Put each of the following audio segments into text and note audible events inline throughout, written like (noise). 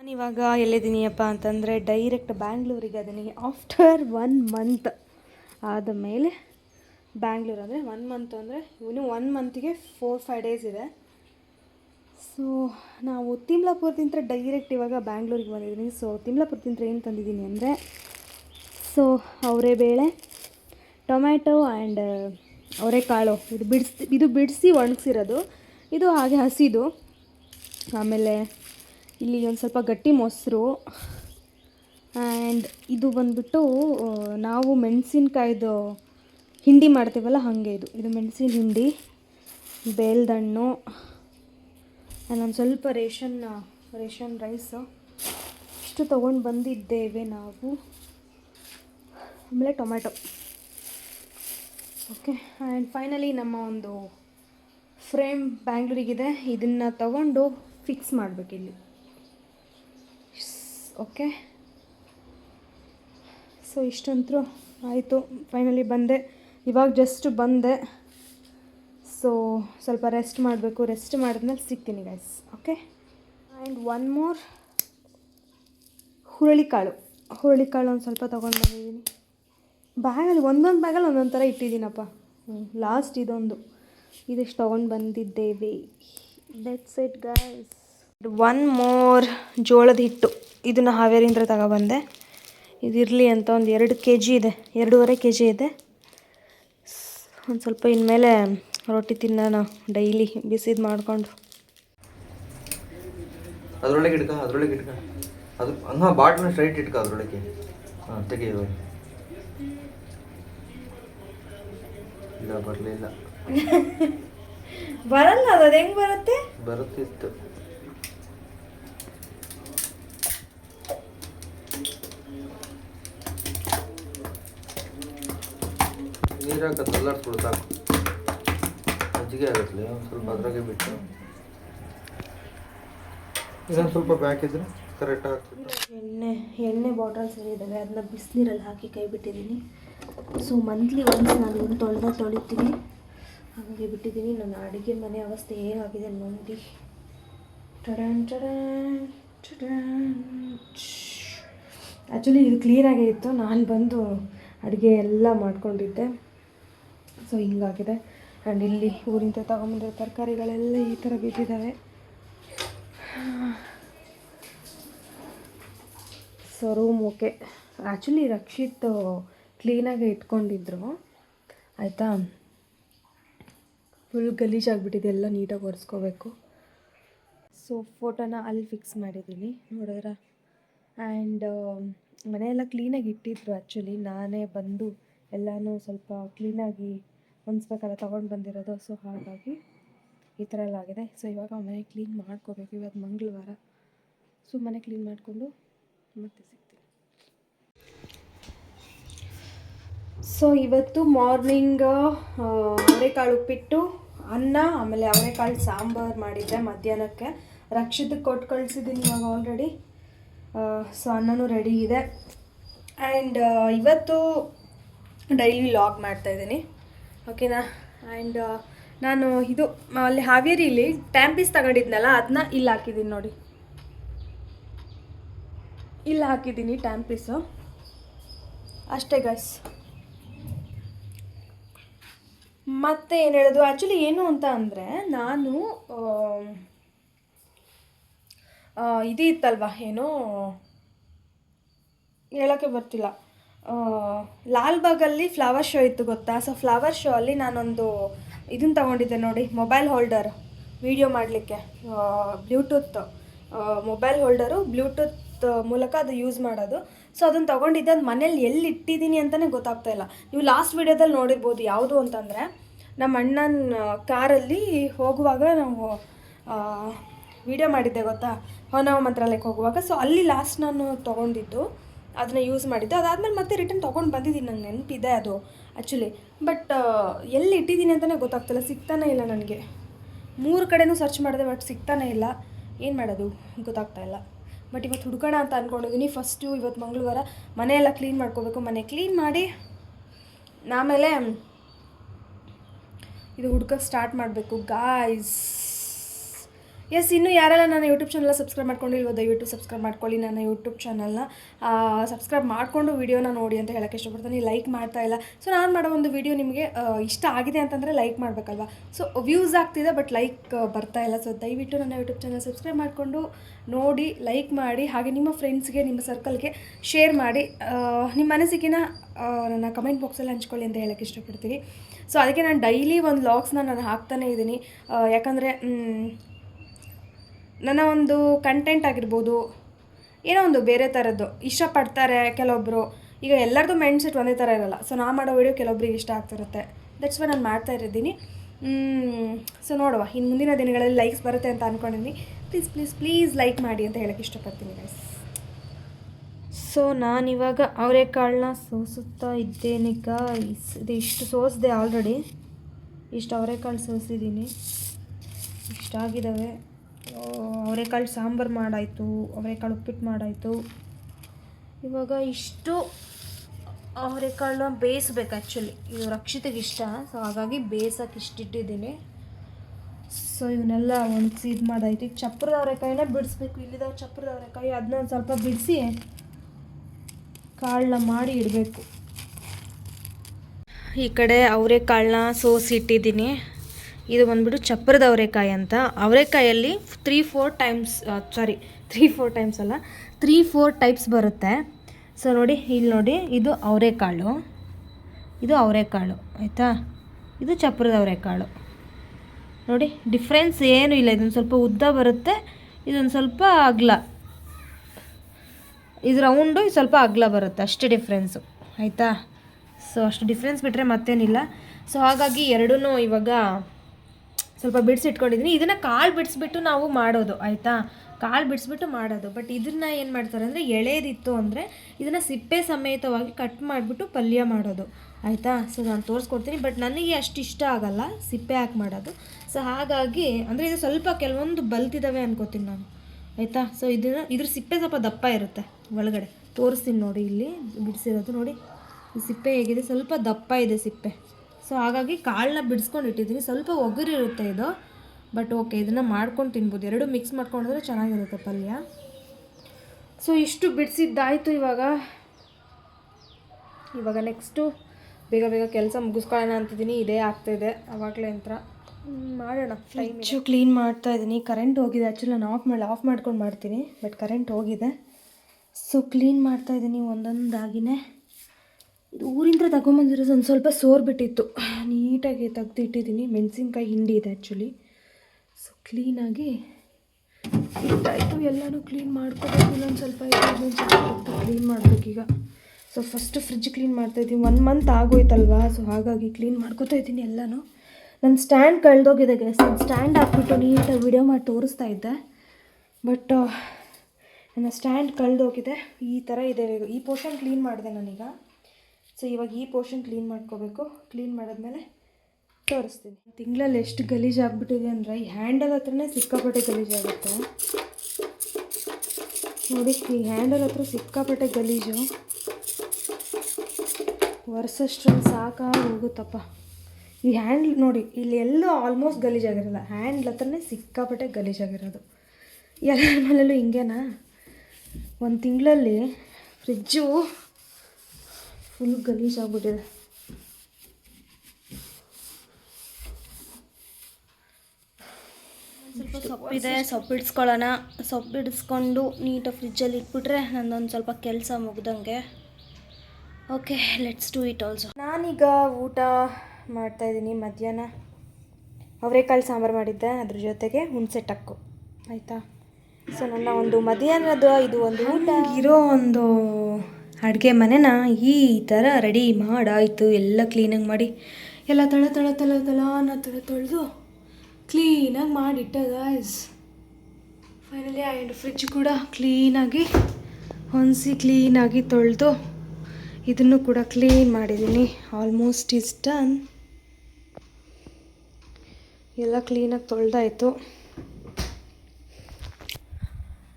ನಾನಿವಾಗ ಎಲ್ಲಿದ್ದೀನಿಯಪ್ಪ ಅಂತಂದರೆ ಡೈರೆಕ್ಟ್ ಬ್ಯಾಂಗ್ಳೂರಿಗೆ ಅದೀನಿ. ಆಫ್ಟರ್ ಒನ್ ಮಂತ್ ಆದ ಮೇಲೆ ಬ್ಯಾಂಗ್ಳೂರು ಅಂದರೆ ಒನ್ ಮಂತ್ ಅಂದರೆ ಇವನು ಒನ್ ಮಂತಿಗೆ ಫೋರ್ ಫೈವ್ ಡೇಸ್ ಇದೆ. ಸೊ ನಾವು ತಿಮ್ಲಾಪುರದಿಂದ ಡೈರೆಕ್ಟ್ ಇವಾಗ ಬ್ಯಾಂಗ್ಳೂರಿಗೆ ಬಂದಿದ್ದೀನಿ ಸೊ ತಿಮ್ಲಾಪುರದಿಂದ ಏನು ತಂದಿದ್ದೀನಿ ಅಂದರೆ ಸೊ ಅವರೇ ಬೇಳೆ ಟೊಮ್ಯಾಟೊ ಆ್ಯಂಡ್ ಅವರೆಕಾಳು ಇದು ಬಿಡಿಸಿ ಇದು ಬಿಡಿಸಿ ಒಣಗಿಸಿರೋದು. ಇದು ಹಾಗೆ ಹಸಿದು. ಆಮೇಲೆ ಇಲ್ಲಿ ಒಂದು ಸ್ವಲ್ಪ ಗಟ್ಟಿ ಮೊಸರು. ಆ್ಯಂಡ್ ಇದು ಬಂದ್ಬಿಟ್ಟು ನಾವು ಮೆಣಸಿನ್ಕಾಯ್ದು ಹಿಂಡಿ ಮಾಡ್ತೀವಲ್ಲ ಹಾಗೆ ಇದು. ಇದು ಮೆಣಸಿನ ಹಿಂಡಿ, ಬೇಲ್ದಣ್ಣು, ಆ್ಯಂಡ್ ಒಂದು ಸ್ವಲ್ಪ ರೇಷನ್ ರೇಷನ್ ರೈಸು. ಇಷ್ಟು ತೊಗೊಂಡು ಬಂದಿದ್ದೇವೆ ನಾವು. ಆಮೇಲೆ ಟೊಮ್ಯಾಟೊ. ಓಕೆ ಆ್ಯಂಡ್ ಫೈನಲಿ ನಮ್ಮ ಒಂದು ಫ್ರೇಮ್ ಬ್ಯಾಂಗ್ಳೂರಿಗಿದೆ ಇದನ್ನು ತಗೊಂಡು ಫಿಕ್ಸ್ ಮಾಡಬೇಕು ಇಲ್ಲಿ. ಓಕೆ ಸೊ ಇಷ್ಟಂತರೂ ಆಯಿತು. ಫೈನಲಿ ಬಂದೆ. ಇವಾಗ ಜಸ್ಟ್ ಬಂದೆ. ಸೊ ಸ್ವಲ್ಪ ರೆಸ್ಟ್ ಮಾಡಬೇಕು. ರೆಸ್ಟ್ ಮಾಡಿದ್ಮೇಲೆ ಸಿಗ್ತೀನಿ guys okay and one more ಹುರುಳಿಕಾಳು. ಹುರುಳಿಕಾಳು ಒಂದು ಸ್ವಲ್ಪ ತೊಗೊಂಡು ಬಂದಿದ್ದೀನಿ. ಬ್ಯಾಗಲ್ಲಿ ಒಂದೊಂದು ಬ್ಯಾಗಲ್ಲಿ ಒಂದೊಂದು ಥರ ಇಟ್ಟಿದ್ದೀನಪ್ಪ. ಲಾಸ್ಟ್ ಇದೊಂದು. ಇದಿಷ್ಟು ತೊಗೊಂಡು ಬಂದಿದ್ದೇವೆ. Let's it guys one more ಜೋಳದ ಹಿಟ್ಟು. ಇದನ್ನು ಹಾವೇರಿಯಿಂದ ತಗೊಬಂದೆ. ಇದಿರಲಿ ಅಂತ ಒಂದು ಎರಡು ಕೆ ಜಿ ಇದೆ. ಎರಡೂವರೆ ಕೆ ಜಿ ಇದೆ. ಒಂದು ಸ್ವಲ್ಪ ಇನ್ಮೇಲೆ ರೊಟ್ಟಿ ತಿನ್ನೋಣ. ಡೈಲಿ ಬಿಸಿದು ಮಾಡಿಕೊಂಡು. ಅದರೊಳಗೆ ಇಟ್ಕ ಅದರೊಳಗೆ ಇಟ್ಕ ಅದು ಹಾಂ ಬಾಟ್ನ ಸ್ಟ್ರೈಟ್ ಇಟ್ಕ ಅದರೊಳಗೆ. ಹಾಂ ಇಲ್ಲ ಬರಲಿಲ್ಲ. (laughs) ಬರಲ್ಲ ಅದು ಹೆಂಗೆ ಬರುತ್ತೆ? ಬರುತ್ತಿತ್ತು ನೀರು ಹಾಕತ್ತೆ ಎಲ್ಲಾಡ್ಸ್ಬಿಡು ಸಾಕು ಮಜ್ಜಿಗೆ ಆಗತ್ತಲ್ಲ ಒಂದು ಸ್ವಲ್ಪ ಅದ್ರಾಗೆ ಬಿಟ್ಟು. ಇದೊಂದು ಸ್ವಲ್ಪ ಬ್ಯಾಕ್ ಇದ್ರೆ ಕರೆಕ್ಟ್ ಆಗ್ತದೆ ಎಣ್ಣೆ ಎಣ್ಣೆ ಬಾಟಲ್ಸ್ ಇದ್ದಾವೆ ಅದನ್ನ ಬಿಸಿನೀರಲ್ಲಿ ಹಾಕಿ ಕೈ ಬಿಟ್ಟಿದ್ದೀನಿ ಸೊ ಮಂತ್ಲಿ ಒನ್ಸ್ ನಾನು ಇದನ್ನು ತೊಳೆದ ತೊಳಿತೀನಿ. ಹಾಗೆ ಬಿಟ್ಟಿದ್ದೀನಿ. ನನ್ನ ಅಡುಗೆ ಮನೆ ಅವಸ್ಥೆ ಏನಾಗಿದೆ ನೋಡಿ. ಟಡನ್ ಟಡನ್ ಟಡನ್. ಆ್ಯಕ್ಚುಲಿ ಇದು ಕ್ಲೀನಾಗೇ ಇತ್ತು. ನಾನು ಬಂದು ಅಡುಗೆ ಎಲ್ಲ ಮಾಡ್ಕೊಂಡಿದ್ದೆ. ಸೊ ಹಿಂಗಾಗಿದೆ. ಆ್ಯಂಡ್ ಇಲ್ಲಿ ಊರಿಂದ ತಗೊಂಬಂದಿರೋ ತರಕಾರಿಗಳೆಲ್ಲ ಈ ಥರ ಬಿದ್ದಿದ್ದಾವೆ so room okay actually Rakshit ಕ್ಲೀನಾಗಿ ಇಟ್ಕೊಂಡಿದ್ರು. ಆಯಿತಾ? ಫುಲ್ ಗಲೀಜಾಗ್ಬಿಟ್ಟಿದೆ ಎಲ್ಲ ನೀಟಾಗಿ ಒರೆಸ್ಕೋಬೇಕು. ಸೊ ಫೋಟೋನ ಅಲ್ಲಿ ಫಿಕ್ಸ್ ಮಾಡಿದ್ದೀನಿ, ನೋಡಿದ್ರ? ಆ್ಯಂಡ್ ಮನೆಯೆಲ್ಲ ಕ್ಲೀನಾಗಿ ಇಟ್ಟಿದ್ರು ಆ್ಯಕ್ಚುಲಿ ನಾನೇ ಬಂದು ಎಲ್ಲನೂ ಸ್ವಲ್ಪ ಕ್ಲೀನಾಗಿ ಹೊಂದಿಸ್ಬೇಕಲ್ಲ ತೊಗೊಂಡು ಬಂದಿರೋದು ಸೊ ಹಾಗಾಗಿ ಈ ಥರ ಎಲ್ಲ ಆಗಿದೆ. ಸೊ ಇವಾಗ ಮನೆ ಕ್ಲೀನ್ ಮಾಡ್ಕೋಬೇಕು ಇವತ್ತು ಮಂಗಳವಾರ. ಸೊ ಮನೆ ಕ್ಲೀನ್ ಮಾಡಿಕೊಂಡು ಮತ್ತೆ ಸೊ ಇವತ್ತು ಮಾರ್ನಿಂಗ್ ಅವರೆಕಾಳು ಉಪ್ಪಿಟ್ಟು, ಅನ್ನ, ಆಮೇಲೆ ಅವರೆಕಾಳು ಸಾಂಬಾರು ಮಾಡಿದ್ದೆ ಮಧ್ಯಾಹ್ನಕ್ಕೆ. ರಕ್ಷಿತಕ್ಕೆ ಕೊಟ್ಟು ಕಳಿಸಿದ್ದೀನಿ ಇವಾಗ ಆಲ್ರೆಡಿ ಸೊ ಅನ್ನನೂ ರೆಡಿ ಇದೆ. ಆ್ಯಂಡ್ ಇವತ್ತು ಡೈಲಿ ಲಾಗ್ ಮಾಡ್ತಾಯಿದ್ದೀನಿ ಓಕೆನಾ ಆ್ಯಂಡ್ ನಾನು ಇದು, ಅಲ್ಲಿ ಹಾವೇರಿಲಿ ಟ್ಯಾಂಪೀಸ್ ತಗೊಂಡಿದ್ನಲ್ಲ ಅದನ್ನ ಇಲ್ಲಿ ಹಾಕಿದ್ದೀನಿ ನೋಡಿ. ಇಲ್ಲಿ ಹಾಕಿದ್ದೀನಿ ಟ್ಯಾಂಪೀಸು ಅಷ್ಟೇ ಗೈಸ್ ಮತ್ತೆ ಏನು ಹೇಳೋದು? ಆ್ಯಕ್ಚುಲಿ ಏನು ಅಂತ ಅಂದರೆ ನಾನು ಇದು ಇತ್ತಲ್ವ ಏನು ಹೇಳೋಕ್ಕೆ ಬರ್ತಿಲ್ಲ. ಲಾಲ್ಬಾಗಲ್ಲಿ ಫ್ಲವರ್ ಶೋ ಇತ್ತು ಗೊತ್ತಾ? ಸೊ ಫ್ಲವರ್ ಶೋ ಅಲ್ಲಿ ನಾನೊಂದು ಇದನ್ನು ತಗೊಂಡಿದ್ದೆ ನೋಡಿ ಮೊಬೈಲ್ ಹೋಲ್ಡರ್ ವಿಡಿಯೋ ಮಾಡಲಿಕ್ಕೆ. ಬ್ಲೂಟೂತ್ ಮೊಬೈಲ್ ಹೋಲ್ಡರು ಬ್ಲೂಟೂತ್ ಮೂಲಕ ಅದು ಯೂಸ್ ಮಾಡೋದು. ಸೊ ಅದನ್ನು ತೊಗೊಂಡಿದ್ದೆ ಅದು ಮನೇಲಿ ಎಲ್ಲಿ ಇಟ್ಟಿದ್ದೀನಿ ಅಂತಲೇ ಗೊತ್ತಾಗ್ತಾ ಇಲ್ಲ. ನೀವು ಲಾಸ್ಟ್ ವಿಡಿಯೋದಲ್ಲಿ ನೋಡಿರ್ಬೋದು ಯಾವುದು ಅಂತಂದರೆ ನಮ್ಮ ಅಣ್ಣನ ಕಾರಲ್ಲಿ ಹೋಗುವಾಗ ನಾವು ವಿಡಿಯೋ ಮಾಡಿದ್ದೆ ಗೊತ್ತಾ? ಹೊನವ ಮಂತ್ರಾಲಯಕ್ಕೆ ಹೋಗುವಾಗ. ಸೊ ಅಲ್ಲಿ ಲಾಸ್ಟ್ ನಾನು ತೊಗೊಂಡಿದ್ದು, ಅದನ್ನ ಯೂಸ್ ಮಾಡಿದ್ದು. ಅದಾದಮೇಲೆ ಮತ್ತೆ ರಿಟರ್ನ್ ತೊಗೊಂಡು ಬಂದಿದ್ದೀನಿ. ನಂಗೆ ನೆನಪಿದೆ ಅದು ಆ್ಯಕ್ಚುಲಿ ಬಟ್ ಎಲ್ಲಿ ಇಟ್ಟಿದ್ದೀನಿ ಅಂತಲೇ ಗೊತ್ತಾಗ್ತಿಲ್ಲ ಸಿಗ್ತಾನೇ ಇಲ್ಲ ನನಗೆ. ಮೂರು ಕಡೆನೂ ಸರ್ಚ್ ಮಾಡಿದೆ ಬಟ್ ಸಿಗ್ತಾನೇ ಇಲ್ಲ. ಏನು ಮಾಡೋದು? ಗೊತ್ತಾಗ್ತಾ ಇಲ್ಲ. ಬಟ್ ಇವತ್ತು ಹುಡ್ಕೋಣ ಅಂತ ಅಂದ್ಕೊಂಡಿದ್ದೀನಿ ಫಸ್ಟು ಇವತ್ತು ಮಂಗಳವಾರ ಮನೆಯೆಲ್ಲ ಕ್ಲೀನ್ ಮಾಡ್ಕೋಬೇಕು. ಮನೆ ಕ್ಲೀನ್ ಮಾಡಿ, ಆಮೇಲೆ ಇದು ಹುಡ್ಕೋಕ್ಕೆ ಸ್ಟಾರ್ಟ್ ಮಾಡಬೇಕು. ಗಾಯ್ಸ್ ಎಸ್ ಇನ್ನು ಯಾರೆಲ್ಲ ನನ್ನ ಯೂಟ್ಯೂಬ್ ಚಾನಲ್ ಸಬ್ಸ್ಕ್ರೈಬ್ ಮಾಡ್ಕೊಂಡಿಲ್ವೋ ದಯವಿಟ್ಟು ಸಬ್ಸ್ಕ್ರೈಬ್ ಮಾಡ್ಕೊಳ್ಳಿ ನನ್ನ ಯೂಟ್ಯೂಬ್ ಚಾನಲ್ನ ಸಬ್ಸ್ಕ್ರೈಬ್ ಮಾಡಿಕೊಂಡು ವೀಡಿಯೋನ ನೋಡಿ ಅಂತ ಹೇಳಕ್ಕೆ ಇಷ್ಟಪಡ್ತೀನಿ. ಲೈಕ್ ಮಾಡ್ತಾ ಇಲ್ಲ. ಸೊ ನಾನು ಮಾಡೋ ಒಂದು ವಿಡಿಯೋ ನಿಮಗೆ ಇಷ್ಟ ಆಗಿದೆ ಅಂತಂದರೆ ಲೈಕ್ ಮಾಡಬೇಕಲ್ವಾ? ಸೊ ವ್ಯೂಸ್ ಆಗ್ತಿದೆ ಬಟ್ ಲೈಕ್ ಬರ್ತಾ ಇಲ್ಲ. ಸೊ ದಯವಿಟ್ಟು ನನ್ನ ಯೂಟ್ಯೂಬ್ ಚಾನಲ್ ಸಬ್ಸ್ಕ್ರೈಬ್ ಮಾಡಿಕೊಂಡು ನೋಡಿ ಲೈಕ್ ಮಾಡಿ ಹಾಗೆ ನಿಮ್ಮ ಫ್ರೆಂಡ್ಸ್ಗೆ ನಿಮ್ಮ ಸರ್ಕಲ್ಗೆ ಶೇರ್ ಮಾಡಿ. ನಿಮ್ಮ ಆ, ನನ್ನ ಕಮೆಂಟ್ ಬಾಕ್ಸಲ್ಲಿ ಹಂಚ್ಕೊಳ್ಳಿ ಅಂತ ಹೇಳಕ್ಕೆ ಇಷ್ಟಪಡ್ತೀನಿ. ಸೊ ಅದಕ್ಕೆ ನಾನು ಡೈಲಿ ಒಂದು ಲಾಗ್ಸ್ನ ನಾನು ಹಾಕ್ತಾನೇ ಇದ್ದೀನಿ ಯಾಕಂದರೆ ನನ್ನ ಒಂದು ಕಂಟೆಂಟ್ ಆಗಿರ್ಬೋದು, ಏನೋ ಒಂದು ಬೇರೆ ಥರದ್ದು ಇಷ್ಟಪಡ್ತಾರೆ ಕೆಲವೊಬ್ಬರು ಈಗ ಎಲ್ಲರದ್ದು ಮೈಂಡ್ ಸೆಟ್ ಒಂದೇ ಥರ ಇರಲ್ಲ. ಸೊ ನಾ ಮಾಡೋ ವಿಡಿಯೋ ಕೆಲವೊಬ್ರಿಗೆ ಇಷ್ಟ ಆಗ್ತಿರುತ್ತೆ. ದಟ್ಸ್ ವೈ ನಾನು ಮಾಡ್ತಾ ಇರಿದ್ದೀನಿ ಸೊ ನೋಡುವ. ಇನ್ನು ಮುಂದಿನ ದಿನಗಳಲ್ಲಿ ಲೈಕ್ಸ್ ಬರುತ್ತೆ ಅಂತ ಅಂದ್ಕೊಂಡಿದ್ದೀನಿ ಪ್ಲೀಸ್ ಪ್ಲೀಸ್ ಪ್ಲೀಸ್ ಲೈಕ್ ಮಾಡಿ ಅಂತ ಹೇಳಕ್ಕೆ ಇಷ್ಟಪಡ್ತೀನಿ ಗೈಸ್ ಸೊ ನಾನಿವಾಗ ಅವರೆಕಾಳನ್ನ ಸೋಸುತ್ತಾ ಇದ್ದೇನೆ ಗಾಯ್ಸ್ ಇದು ಇಷ್ಟು ಸೋಸಿದೆ ಆಲ್ರೆಡಿ ಇಷ್ಟು ಅವರೆಕಾಳು ಸೋಸಿದ್ದೀನಿ ಇಷ್ಟಾಗಿದ್ದಾವೆ ಅವರೆಕಾಳು ಸಾಂಬಾರು ಮಾಡಾಯಿತು, ಅವರೆಕಾಳು ಉಪ್ಪಿಟ್ಟು ಮಾಡಾಯಿತು. ಇವಾಗ ಇಷ್ಟು ಅವರೆಕಾಳನ್ನ ಬೇಯಿಸ್ಬೇಕು ಆ್ಯಕ್ಚುಲಿ ಇದು ರಕ್ಷಿತೆಗೆ ಇಷ್ಟ ಸೊ ಹಾಗಾಗಿ ಬೇಯಿಸೋಕೆ ಇಷ್ಟಿಟ್ಟಿದ್ದೀನಿ. ಸೊ ಇವನ್ನೆಲ್ಲ ಒಣಗಿಸಿ ಇದು ಮಾಡಾಯ್ತು. ಈಗ ಚಪ್ರದ ಅವರೆಕಾಯಿನ ಬಿಡಿಸ್ಬೇಕು. ಇಲ್ಲಿದ್ದಾವೆ ಚಪ್ಪರದ ಅವರೆಕಾಯಿ ಅದನ್ನ ಒಂದು ಸ್ವಲ್ಪ ಬಿಡಿಸಿ ಕಾಳನ್ನ ಮಾಡಿ ಇಡಬೇಕು. ಈ ಕಡೆ ಅವರೆಕಾಳನ್ನ ಸೋಸಿ ಇಟ್ಟಿದ್ದೀನಿ ಇದು ಬಂದ್ಬಿಟ್ಟು ಚಪ್ಪರದ ಅವರೆಕಾಯಿ ಅಂತ. ಅವರೆಕಾಯಲ್ಲಿ three four times sorry three four times ಅಲ್ಲ ತ್ರೀ ಫೋರ್ ಟೈಪ್ಸ್ ಬರುತ್ತೆ. ಸೊ ನೋಡಿ, ಇಲ್ಲಿ ನೋಡಿ, ಇದು ಅವರೆಕಾಳು. ಇದು ಅವರೆಕಾಳು, ಆಯಿತಾ? ಇದು ಚಪ್ಪರದ ಅವರೆಕಾಳು. ನೋಡಿ ಡಿಫ್ರೆನ್ಸ್ ಏನೂ ಇಲ್ಲ. ಇದೊಂದು ಸ್ವಲ್ಪ ಉದ್ದ ಬರುತ್ತೆ, ಇದೊಂದು ಸ್ವಲ್ಪ ಅಗಲ. ಇದು ರೌಂಡು ಇದು ಸ್ವಲ್ಪ ಅಗಲ ಬರುತ್ತೆ, ಅಷ್ಟೇ ಡಿಫ್ರೆನ್ಸು ಆಯಿತಾ? ಸೊ ಅಷ್ಟು ಡಿಫ್ರೆನ್ಸ್ ಬಿಟ್ಟರೆ ಮತ್ತೇನಿಲ್ಲ. ಸೊ ಹಾಗಾಗಿ ಎರಡೂ ಇವಾಗ ಸ್ವಲ್ಪ ಬಿಡಿಸಿಟ್ಕೊಂಡಿದ್ದೀನಿ ಇದನ್ನು ಕಾಳು ಬಿಡಿಸ್ಬಿಟ್ಟು ನಾವು ಮಾಡೋದು, ಆಯಿತಾ? ಕಾಳು ಬಿಡಿಸ್ಬಿಟ್ಟು ಮಾಡೋದು. ಬಟ್ ಇದನ್ನು ಏನು ಮಾಡ್ತಾರೆ ಅಂದರೆ, ಎಳೆದಿತ್ತು ಅಂದರೆ ಇದನ್ನು ಸಿಪ್ಪೆ ಸಮೇತವಾಗಿ ಕಟ್ ಮಾಡಿಬಿಟ್ಟು ಪಲ್ಯ ಮಾಡೋದು, ಆಯಿತಾ? ಸೊ ನಾನು ತೋರಿಸ್ಕೊಡ್ತೀನಿ. ಬಟ್ ನನಗೆ ಅಷ್ಟು ಇಷ್ಟ ಆಗಲ್ಲ ಸಿಪ್ಪೆ ಹಾಕಿ ಮಾಡೋದು. ಸೊ ಹಾಗಾಗಿ ಅಂದರೆ ಇದು ಸ್ವಲ್ಪ ಕೆಲವೊಂದು ಬಲ್ತಿದ್ದಾವೆ ಅನ್ಕೋತೀನಿ ನಾನು, ಆಯಿತಾ? ಸೊ ಇದನ್ನು, ಇದ್ರ ಸಿಪ್ಪೆ ಸ್ವಲ್ಪ ದಪ್ಪ ಇರುತ್ತೆ ಒಳಗಡೆ. ತೋರಿಸ್ತೀನಿ ನೋಡಿ ಇಲ್ಲಿ, ಬಿಡಿಸಿರೋದು ನೋಡಿ. ಸಿಪ್ಪೆ ಹೇಗಿದೆ? ಸ್ವಲ್ಪ ದಪ್ಪ ಇದೆ ಸಿಪ್ಪೆ. ಸೊ ಹಾಗಾಗಿ ಕಾಳನ್ನ ಬಿಡಿಸ್ಕೊಂಡು ಇಟ್ಟಿದ್ದೀನಿ ಸ್ವಲ್ಪ ಒಗರಿರುತ್ತೆ ಇದು. ಬಟ್ ಓಕೆ ಇದನ್ನು ಮಾಡ್ಕೊಂಡು ತಿನ್ಬೋದು. ಎರಡು ಮಿಕ್ಸ್ ಮಾಡ್ಕೊಂಡ್ರೆ ಚೆನ್ನಾಗಿರುತ್ತೆ ಪಲ್ಯ. ಸೊ ಇಷ್ಟು ಬಿಡಿಸಿದ್ದಾಯಿತು ಇವಾಗ. ಇವಾಗ ನೆಕ್ಸ್ಟು ಬೇಗ ಬೇಗ ಕೆಲಸ ಮುಗಿಸ್ಕೊಳ್ಳೋಣ ಅಂತಿದ್ದೀನಿ ಇದೇ ಆಗ್ತಾಯಿದೆ ಅವಾಗಲೇ ಅಂತ. ಮಾಡೋಣ. ಫ್ರಿಜ್ಜು ಕ್ಲೀನ್ ಮಾಡ್ತಾ ಇದ್ದೀನಿ ಕರೆಂಟ್ ಹೋಗಿದೆ. ಆ್ಯಕ್ಚುಲಿ ನಾನು ಆಫ್ ಮಾಡಿ ಆಫ್ ಮಾಡ್ಕೊಂಡು ಮಾಡ್ತೀನಿ. ಬಟ್ ಕರೆಂಟ್ ಹೋಗಿದೆ. ಸೊ ಕ್ಲೀನ್ ಮಾಡ್ತಾ ಇದ್ದೀನಿ ಒಂದೊಂದಾಗಿನೇ. ಇದು ಊರಿಂದ ತಗೊಂಬಂದಿರೋದು ಒಂದು ಸ್ವಲ್ಪ ಸೋರ್ಬಿಟ್ಟಿತ್ತು. ನೀಟಾಗಿ ತೆಗ್ದು ಇಟ್ಟಿದ್ದೀನಿ ಮೆಣಸಿನ್ಕಾಯಿ ಹಿಂಡಿ ಇದೆ ಆ್ಯಕ್ಚುಲಿ ಸೊ ಕ್ಲೀನಾಗಿ ಇಟ್ಟಾಯಿತು ಎಲ್ಲನೂ ಕ್ಲೀನ್ ಮಾಡ್ಕೋಬೇಕು. ಇನ್ನೊಂದು ಸ್ವಲ್ಪ ಇನ್ನೊಂದು ಸ್ವಲ್ಪ ಕ್ಲೀನ್ ಮಾಡಬೇಕೀಗ ಸೊ ಫಸ್ಟ್ ಫ್ರಿಜ್ ಕ್ಲೀನ್ ಮಾಡ್ತಾಯಿದ್ದೀನಿ ಒನ್ ಮಂತ್ ಆಗೋಯ್ತಲ್ವಾ? ಸೊ ಹಾಗಾಗಿ ಕ್ಲೀನ್ ಮಾಡ್ಕೋತಾ ಇದ್ದೀನಿ ಎಲ್ಲನೂ. ನನ್ನ ಸ್ಟ್ಯಾಂಡ್ ಕಳೆದೋಗಿದೆ ಗ್ಯಾಸ್ ನಾನು ಸ್ಟ್ಯಾಂಡ್ ಹಾಕ್ಬಿಟ್ಟು ನೀಟಾಗಿ ವಿಡಿಯೋ ಮಾಡಿ ತೋರಿಸ್ತಾ ಇದ್ದೆ. ಬಟ್ ನನ್ನ ಸ್ಟ್ಯಾಂಡ್ ಕಳೆದೋಗಿದೆ. ಈ ಥರ ಇದೆ. ಈ ಪೋರ್ಷನ್ ಕ್ಲೀನ್ ಮಾಡಿದೆ ನಾನೀಗ. ಸೊ ಇವಾಗ ಈ ಪೋರ್ಷನ್ ಕ್ಲೀನ್ ಮಾಡ್ಕೋಬೇಕು. ಕ್ಲೀನ್ ಮಾಡಿದ್ಮೇಲೆ ತೋರಿಸ್ತೀನಿ. ತಿಂಗಳಲ್ಲಿ ಎಷ್ಟು ಗಲೀಜಾಗ್ಬಿಟ್ಟಿದೆ ಅಂದರೆ ಈ ಹ್ಯಾಂಡಲ್ ಹತ್ರನೇ ಸಿಕ್ಕಾಪಟ್ಟೆ ಗಲೀಜಾಗುತ್ತೆ ನೋಡಿ, ಈ ಹ್ಯಾಂಡಲ್ ಹತ್ರ ಸಿಕ್ಕಾಪಟ್ಟೆ ಗಲೀಜು. ವರ್ಷಷ್ಟರಲ್ಲಿ ಸಾಕಾಗಿ ಹೋಗುತ್ತಪ್ಪ. ಈ ಹ್ಯಾಂಡ್ಲ್ ನೋಡಿ, ಇಲ್ಲಿ ಎಲ್ಲೂ ಆಲ್ಮೋಸ್ಟ್ ಗಲೀಜಾಗಿರಲ್ಲ ಹ್ಯಾಂಡ್ಲ್ ಹತ್ರನೇ ಸಿಕ್ಕಾಪಟ್ಟೆ ಗಲೀಜಾಗಿರೋದು ಎಲ್ಲರ ಮನೆಯಲ್ಲೂ ಹಿಂಗೇನಾ? ಒಂದು ತಿಂಗಳಲ್ಲಿ ಫ್ರಿಜ್ಜು ಫುಲ್ ಗಲೀಜಾಗ್ಬಿಟ್ಟಿದೆ ಸ್ವಲ್ಪ ಸೊಪ್ಪಿದೆ. ಸೊಪ್ಪು ಇಡ್ಸ್ಕೊಳ್ಳೋಣ. ಸೊಪ್ಪು ಇಡಿಸ್ಕೊಂಡು ನೀಟಾಗಿ ಫ್ರಿಜ್ಜಲ್ಲಿ ಇಟ್ಬಿಟ್ರೆ ನಂದೊಂದು ಸ್ವಲ್ಪ ಕೆಲಸ ಮುಗ್ದಂಗೆ. Okay let's to it also ನಾನೀಗ ಊಟ ಮಾಡ್ತಾಯಿದ್ದೀನಿ ಮಧ್ಯಾಹ್ನ. ಅವರೆಕಾಳು ಸಾಂಬಾರು ಮಾಡಿದ್ದೆ ಅದ್ರ ಜೊತೆಗೆ ಹುಣಸೆ ಟಕ್ಕು. ಆಯಿತಾ? ಸೊ ನನ್ನ ಒಂದು ಮಧ್ಯಾಹ್ನದ ಇದು ಒಂದು ಊಟ. ಇರೋ ಒಂದು ಅಡುಗೆ ಮನೆನ ಈ ಥರ ರೆಡಿ ಮಾಡಾಯಿತು, ಎಲ್ಲ ಕ್ಲೀನಾಗಿ ಮಾಡಿ. ಎಲ್ಲ ತಳ ತಳ ತಳ ತಲಾನ ತಳ ತೊಳೆದು ಕ್ಲೀನಾಗಿ ಮಾಡಿಟ್ಟ ಗಾಯ್ಸ್ ಫೈನಲಿ ಆ್ಯಂಡ್ ಫ್ರಿಜ್ ಕೂಡ ಕ್ಲೀನಾಗಿ ಹೊಂದಿಸಿ ಕ್ಲೀನಾಗಿ ತೊಳೆದು ಇದನ್ನು ಕೂಡ ಕ್ಲೀನ್ ಮಾಡಿದ್ದೀನಿ. ಆಲ್ಮೋಸ್ಟ್ ಇಸ್ ಡನ್ ಎಲ್ಲ ಕ್ಲೀನಾಗಿ ತೊಳೆದಾಯಿತು.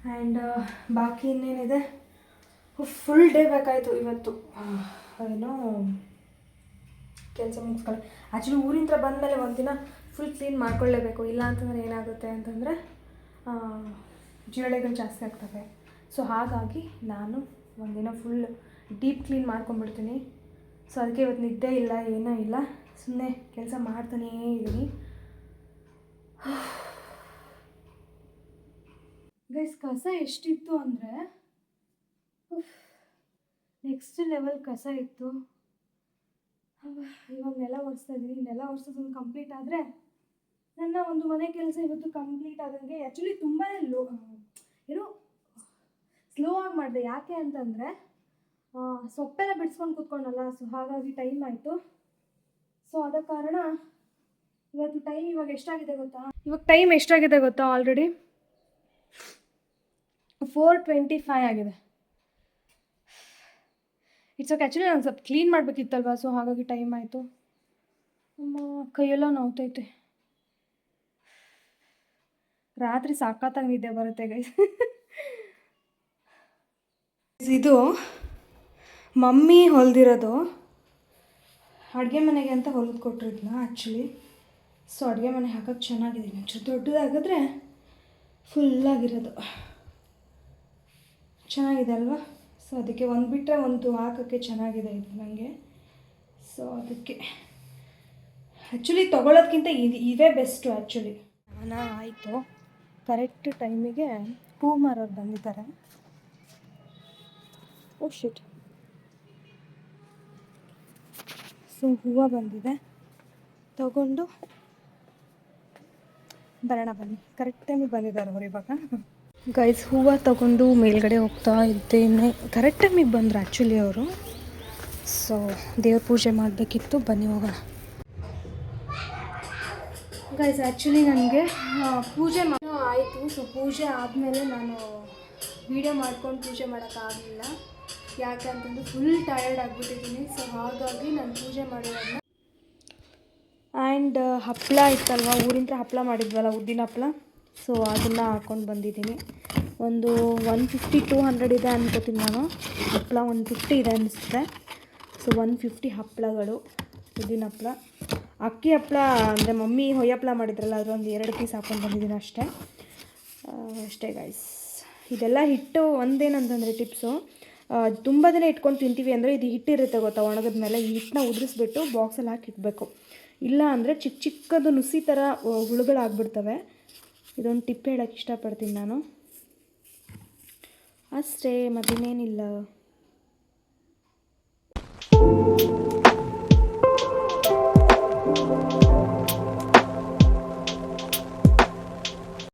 ಆ್ಯಂಡ್ ಬಾಕಿ ಇನ್ನೇನಿದೆ? ಫುಲ್ ಡೇ ಬೇಕಾಯಿತು ಇವತ್ತು. ಏನೋ ಕೆಲಸ ಮುಗಿಸ್ಕೊಳ್ಳಿ ಆ್ಯಕ್ಚುಲಿ ಊರಿಂದ ಬಂದಮೇಲೆ ಒಂದಿನ ಫುಲ್ ಕ್ಲೀನ್ ಮಾಡ್ಕೊಳ್ಳೇಬೇಕು. ಇಲ್ಲ ಅಂತಂದರೆ ಏನಾಗುತ್ತೆ ಅಂತಂದರೆ ಜಿರಳೆಗಳು ಜಾಸ್ತಿ ಆಗ್ತವೆ. ಸೊ ಹಾಗಾಗಿ ನಾನು ಒಂದಿನ ಫುಲ್ ಡೀಪ್ ಕ್ಲೀನ್ ಮಾಡ್ಕೊಂಡ್ಬಿಡ್ತೀನಿ. ಸೊ ಅದಕ್ಕೆ ಇವತ್ತು ನಿದ್ದೆ ಇಲ್ಲ, ಏನೂ ಇಲ್ಲ. ಸುಮ್ಮನೆ ಕೆಲಸ ಮಾಡ್ತಾನೇ ಇದ್ದೀನಿ. (sighs) ಗೈಸ್ ಕಸ ಎಷ್ಟಿತ್ತು ಅಂದರೆ ನೆಕ್ಸ್ಟ್ ಲೆವೆಲ್ ಕಸ ಇತ್ತು. ಇವಾಗ ನೆಲ ಒರೆಸ್ತಾ ಇದ್ದೀನಿ ನೆಲ ಒರೆಸೋದೊಂದು ಕಂಪ್ಲೀಟ್ ಆದರೆ ನನ್ನ ಒಂದು ಮನೆ ಕೆಲಸ ಇವತ್ತು ಕಂಪ್ಲೀಟ್ ಆದಂಗೆ ಆ್ಯಕ್ಚುಲಿ ತುಂಬಾ ಲೋ ಏನು ಸ್ಲೋ ಆಗಿ ಮಾಡಿದೆ. ಯಾಕೆ ಅಂತಂದರೆ ಸೊಪ್ಪೆಲ್ಲ ಬಿಡಿಸ್ಕೊಂಡು ಕೂತ್ಕೊಂಡಲ್ಲ ಸೊ ಹಾಗಾಗಿ ಟೈಮ್ ಆಯಿತು. ಸೊ ಆದ ಕಾರಣ ಇವತ್ತು ಟೈಮ್ ಇವಾಗ ಎಷ್ಟಾಗಿದೆ ಗೊತ್ತಾ? ಇವಾಗ ಟೈಮ್ ಎಷ್ಟಾಗಿದೆ ಗೊತ್ತಾ ಆಲ್ರೆಡಿ ಫೋರ್ ಟ್ವೆಂಟಿ ಫೈವ್ ಆಗಿದೆ. ಇಟ್ಸ್ ಓಕೆ ಆ್ಯಕ್ಚುಲಿ ನಾನು ಸ್ವಲ್ಪ ಕ್ಲೀನ್ ಮಾಡಬೇಕಿತ್ತಲ್ವ? ಸೊ ಹಾಗಾಗಿ ಟೈಮ್ ಆಯಿತು. ಅಮ್ಮ, ಕೈಯೆಲ್ಲ ನೋವ್ತೈತೆ. ರಾತ್ರಿ ಸಾಕಾತಾಗ ನಿದ್ದೆ ಬರುತ್ತೆ ಗೈಸ್ ಇದು ಮಮ್ಮಿ ಹೊಲ್ದಿರೋದು ಅಡುಗೆ ಮನೆಗೆ ಅಂತ ಹೊಲಿದು ಕೊಟ್ಟಿದ್ನಾ ಆ್ಯಕ್ಚುಲಿ ಸೊ ಅಡುಗೆ ಮನೆ ಹಾಕೋಕ್ಕೆ ಚೆನ್ನಾಗಿದೆ ಒಂಚೂರು ದೊಡ್ಡದಾಗಿದ್ರೆ ಫುಲ್ಲಾಗಿರೋದು ಚೆನ್ನಾಗಿದೆ ಅಲ್ವಾ? ಸೊ ಅದಕ್ಕೆ ಒಂದು ಬಿಟ್ಟರೆ ಒಂದು ಹಾಕೋಕ್ಕೆ ಚೆನ್ನಾಗಿದೆ ಇದು ನನಗೆ ಸೊ ಅದಕ್ಕೆ. ಆ್ಯಕ್ಚುಲಿ ತೊಗೊಳೋದ್ಕಿಂತ ಇದು ಇವೇ ಬೆಸ್ಟು ಆ್ಯಕ್ಚುಲಿ ಸ್ನಾನ ಆಯಿತು. ಕರೆಕ್ಟ್ ಟೈಮಿಗೆ ಹೂ ಮಾರೋರು ಬಂದಿದ್ದಾರೆ. ಓ ಶಿಟ್ ಸೊ ಹೂವು ಬಂದಿದೆ. ತಗೊಂಡು ಬರೋಣ ಬನ್ನಿ. ಕರೆಕ್ಟ್ ಟೈಮಿಗೆ ಬಂದಿದ್ದಾರೆ ಅವ್ರು ಇವಾಗ. ಗೈಸ್ ಹೂವ ತಗೊಂಡು ಮೇಲ್ಗಡೆ ಹೋಗ್ತಾ ಇದ್ದೇನೆ. ಕರೆಕ್ಟ್ ಟೈಮಿಗೆ ಬಂದರು ಆ್ಯಕ್ಚುಲಿ ಅವರು. ಸೊ ದೇವ್ರ ಪೂಜೆ ಮಾಡಬೇಕಿತ್ತು. ಬನ್ನಿ ಹೋಗೋಣ. ಗೈಸ್ ಆ್ಯಕ್ಚುಲಿ ನನಗೆ ಪೂಜೆ ಮಾಡೋ ಆಯಿತು. ಸೊ ಪೂಜೆ ಆದಮೇಲೆ ನಾನು ವೀಡಿಯೋ ಮಾಡ್ಕೊಂಡು ಪೂಜೆ ಮಾಡೋಕ್ಕಾಗಲಿಲ್ಲ ಯಾಕೆ ಅಂತಂದು ಫುಲ್ ಟಯರ್ಡ್ ಆಗಿಬಿಟ್ಟಿದ್ದೀನಿ. ಸೊ ಹಾಗಾಗಿ ನಾನು ಪೂಜೆ ಮಾಡೋದನ್ನು ಆ್ಯಂಡ್ ಹಪ್ಪಳ ಇತ್ತಲ್ವ? ಊರಿಂದ ಹಪ್ಪಳ ಮಾಡಿದ್ವಲ್ಲ, ಉದ್ದಿನ ಹಪ್ಪಳ ಸೊ ಅದನ್ನ ಹಾಕೊಂಡು ಬಂದಿದ್ದೀನಿ. ಒಂದು ಒನ್ ಫಿಫ್ಟಿ ಟೂ ಹಂಡ್ರೆಡ್ ಇದೆ ಅನ್ಕೋತೀನಿ ನಾನು. ಹಪ್ಪಳ ಒನ್ ಫಿಫ್ಟಿ ಇದೆ ಅನಿಸುತ್ತೆ. ಸೊ ಒನ್ ಫಿಫ್ಟಿ ಹಪ್ಪಳಗಳು ಉದ್ದಿನ ಹಪ್ಪಳ ಅಕ್ಕಿ ಹಪ್ಪಳ ಅಂದರೆ ಮಮ್ಮಿ ಹೊಯ್ಯ ಹಪ್ಪಳ ಮಾಡಿದ್ರಲ್ಲ, ಅದರೊಂದು ಎರಡು ಪೀಸ್ ಹಾಕೊಂಡು ಬಂದಿದ್ದೀನಿ ಅಷ್ಟೇ. ಅಷ್ಟೇ ಗೈಸ್ ಇದೆಲ್ಲ ಹಿಟ್ಟು ಒಂದೇನಂತಂದರೆ ಟಿಪ್ಸು ತುಂಬ ದಿನ ಇಟ್ಕೊಂಡು ತಿಂತೀವಿ ಅಂದರೆ ಇದು ಹಿಟ್ಟಿರುತ್ತೆ ಗೊತ್ತಾ? ಒಣಗದ ಮೇಲೆ ಈ ಹಿಟ್ಟನ್ನ ಉದುರಿಸ್ಬಿಟ್ಟು ಬಾಕ್ಸಲ್ಲಿ ಹಾಕಿ ಇಡಬೇಕು. ಇಲ್ಲ ಅಂದರೆ ಚಿಕ್ಕ ಚಿಕ್ಕದು ನುಸಿ ಥರ ಹುಳುಗಳಾಗ್ಬಿಡ್ತವೆ. ಇದೊಂದು ಟಿಪ್ ಹೇಳೋಕ್ಕೆ ಇಷ್ಟಪಡ್ತೀನಿ ನಾನು. ಅಷ್ಟೇ ಮತ್ತಿನ್ನೇನಿಲ್ಲ.